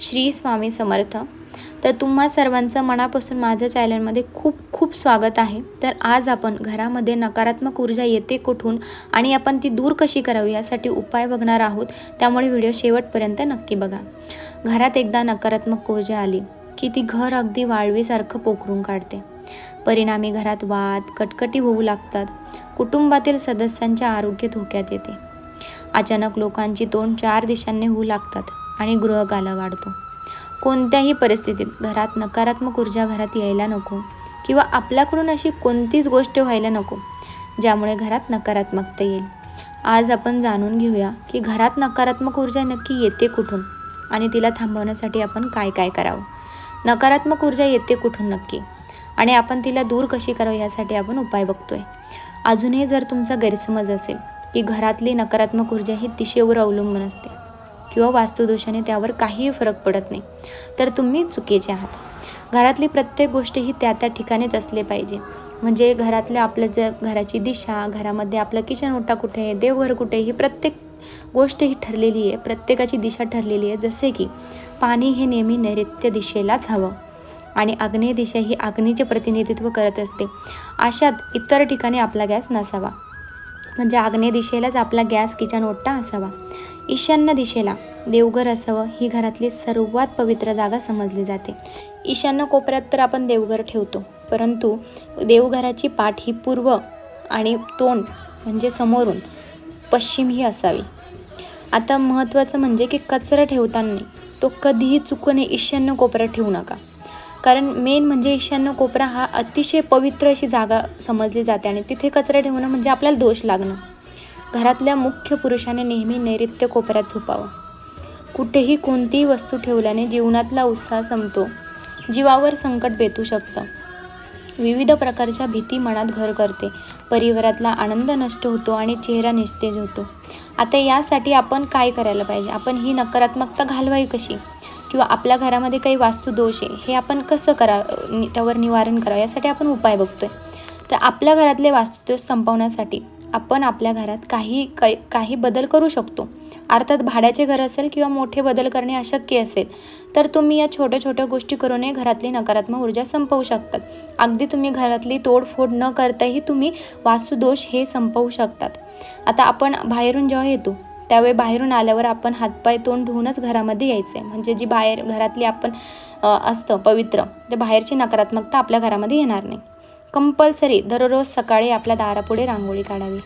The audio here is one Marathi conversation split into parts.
श्री स्वामी समर्थ. तर तुम्हा सर्वांचं मनापासून माझ्या चॅनलमध्ये खूप खूप स्वागत आहे. तर आज आपण घरामध्ये नकारात्मक ऊर्जा येते कुठून आणि आपण ती दूर कशी करावी यासाठी उपाय बघणार आहोत. त्यामुळे व्हिडिओ शेवटपर्यंत नक्की बघा. घरात एकदा नकारात्मक ऊर्जा आली की ती घर अगदी वाळवीसारखं पोखरून काढते. परिणामी घरात वाद कटकटी होऊ लागतात. कुटुंबातील सदस्यांच्या आरोग्य धोक्यात येते. अचानक लोकांची तोंड चार दिशांनी होऊ लागतात. आणि गृहकाला वाढतो. कोणत्याही परिस्थितीत घरात नकारात्मक ऊर्जा घरात यायला नको किंवा आपल्याकडून अशी कोणतीच गोष्ट व्हायला नको ज्यामुळे घरात नकारात्मकता येईल. आज आपण जाणून घेऊया की घरात नकारात्मक ऊर्जा नक्की येते कुठून आणि तिला थांबवण्यासाठी आपण काय काय करावं. नकारात्मक ऊर्जा येते कुठून नक्की? आणि आपण तिला दूर कशी करावी यासाठी आपण उपाय बघतोय. अजूनही जर तुमचा गैरसमज असेल की घरातली नकारात्मक ऊर्जा ही दिशेवर अवलंबून असते किंवा वास्तुदोषाने त्यावर काहीही फरक पडत नाही. तर तुम्ही चुकीचे आहात. घरातली प्रत्येक गोष्ट ही त्या त्या ठिकाणीच असले पाहिजे. म्हणजे घरातल्या आपलं ज घराची दिशा घरामध्ये आपलं किचन ओटा कुठे आहे देवघर कुठे ही प्रत्येक गोष्ट ही ठरलेली आहे. प्रत्येकाची दिशा ठरलेली आहे. जसे की पाणी हे नेहमी नैऋत्य दिशेलाच हवं आणि आग्नेय दिशा ही अग्नीचे प्रतिनिधित्व करत असते. अशात इतर ठिकाणी आपला गॅस नसावा. म्हणजे आग्नेय दिशेलाच आपला गॅस किचन ओटा असावा. ईशान्य दिशेला देवघर असावं ही घरातली सर्वात पवित्र जागा समजली जाते. ईशान्य कोपऱ्यात तर आपण देवघर ठेवतो परंतु देवघराची पाठ ही पूर्व आणि तोंड म्हणजे समोरून पश्चिम ही असावी. आता महत्त्वाचं म्हणजे की कचरा ठेवताना तो कधीही चुकून ईशान्य कोपरा ठेवू नका. कारण मेन म्हणजे ईशान्य कोपरा हा अतिशय पवित्र अशी जागा समजली जाते आणि तिथे कचरा ठेवणं म्हणजे आपल्याला दोष लागणं. घरातल्या मुख्य पुरुषाने नेहमी नैऋत्य कोपऱ्यात झोपावं. कुठेही कोणतीही वस्तू ठेवल्याने जीवनातला उत्साह संपतो. जीवावर संकट बेतू शकतं. विविध प्रकारच्या भीती मनात घर करते. परिवारातला आनंद नष्ट होतो आणि चेहरा निस्तेज होतो. आता यासाठी आपण काय करायला पाहिजे? आपण ही नकारात्मकता घालवावी कशी? किंवा आपल्या घरामध्ये काही वास्तुदोष आहे हे आपण कसं करा नि- त्यावर निवारण करावं यासाठी आपण उपाय बघतोय. तर आपल्या घरातले वास्तुदोष संपवण्यासाठी आपण आपल्या घरात काही काही काही बदल करू शकतो. अर्थात भाड्याचे घर असेल किंवा मोठे बदल करणे अशक्य असेल तर तुम्ही या छोट्या छोट्या गोष्टी करूनही घरातली नकारात्मक ऊर्जा संपवू शकतात. अगदी तुम्ही घरातली तोडफोड न करताही तुम्ही वास्तुदोष हे संपवू शकतात. आता आपण बाहेरून जेव्हा येतो त्यावेळी बाहेरून आल्यावर आपण हातपाय तोंड धुवूनच घरामध्ये यायचं आहे म्हणजे जी बाहेर घरातली आपण असतं पवित्र तर बाहेरची नकारात्मकता आपल्या घरामध्ये येणार नाही. कंपल्सरी दररोज सकाळी आपल्या दारापुढे रांगोळी काढावी.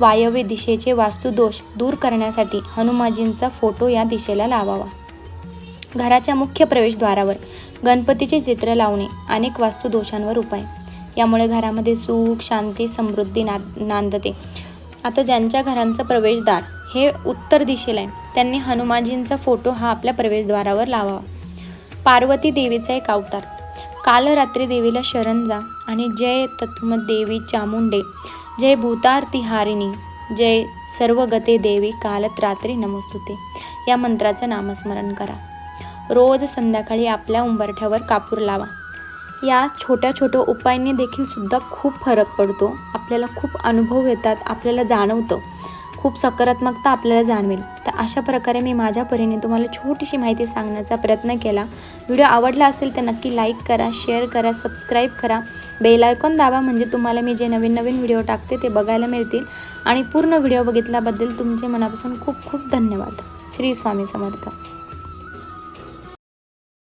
वायव्य दिशेचे वास्तुदोष दूर करण्यासाठी हनुमाजींचा फोटो या दिशेला लावावा. घराच्या मुख्य प्रवेशद्वारावर गणपतीचे चित्र लावणे अनेक वास्तुदोषांवर उपाय. यामुळे घरामध्ये सुख शांती समृद्धी ना नांदते. आता ज्यांच्या घरांचं प्रवेशद्वार हे उत्तर दिशेला आहे त्यांनी हनुमानजींचा फोटो हा आपल्या प्रवेशद्वारावर लावावा. पार्वती देवीचा एक अवतार. काल रात्री देवीला शरण जा आणि जय तत्म देवी चामुंडे जय भूतारती हारिणी जय सर्वगते देवी कालत रात्री नमस्तुते. या मंत्राचं नामस्मरण करा. रोज संध्याकाळी आपल्या उंबरठ्यावर कापूर लावा. या छोट्या छोट्या उपायांनी देखील सुद्धा खूप फरक पडतो. आपल्याला खूप अनुभव येतात आपल्याला जाणवतं. खूप सकारात्मकता आपल्याला जाणवेल. तर अशा प्रकारे मी माझ्या परीने तुम्हाला छोटीशी माहिती सांगण्याचा प्रयत्न केला. व्हिडिओ आवडला असेल तर नक्की लाईक करा शेअर करा सबस्क्राईब करा. बेल आयकॉन दाबा म्हणजे तुम्हाला मी जे नवीन नवीन व्हिडिओ टाकते ते बघायला मिळतील. आणि पूर्ण व्हिडिओ बघितल्याबद्दल तुमचे मनापासून खूप खूप धन्यवाद. श्री स्वामी समर्थ.